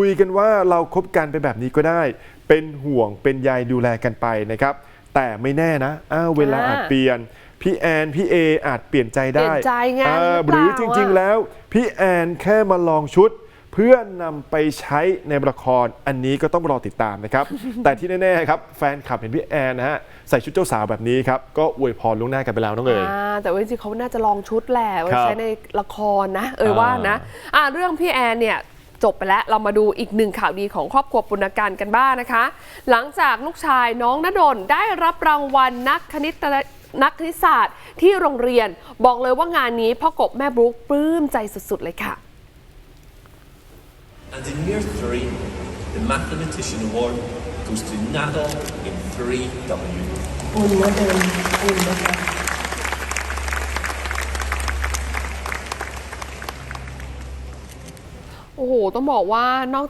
คุยกันว่าเราคบกันไปแบบนี้ก็ได้ เป็นห่วงเป็นใยดูแลกันไปนะครับ แต่ไม่แน่นะอ้าวเวลาอ่าอาจเปลี่ยน พี่แอน พี่เออาจเปลี่ยนใจได้ เปลี่ยนใจไงอ่าหรือเปล่าหรือจริงอะๆแล้ว พี่แอนแค่มาลองชุด เพื่อนำไปใช้ในละครอันนี้ก็ต้องรอติดตามนะครับ แต่ที่แน่ๆครับแฟนคลับเห็นพี่แอนนะฮะใส่ชุดเจ้าสาวแบบนี้ครับก็อวยพรล่วงหน้ากันไปแล้วน้องเอ๋ยอ่าแต่ว่าจริงๆเขาน่าจะลองชุดแหละไว้ครับใช้ในละครนะ เออว่านะอ่าอ่าเรื่องพี่แอนเนี่ย จบไปแล้วเรามาดูอีกหนึ่งข่าวดีของครอบครัวปุณการกันบ้างนะคะ หลังจากลูกชายน้องณดลได้รับรางวัลนักคณิตนักคณิตศาสตร์ที่โรงเรียน บอกเลยว่างานนี้พ่อกบแม่บรุ๊กปลื้มใจสุด ๆ เลยค่ะ And in year three, the Mathematician Award goes to Nadal in 3W. อุ่นเหมือนเดิมอุ่นนะคะ โอ้โห ต้องบอกว่านอก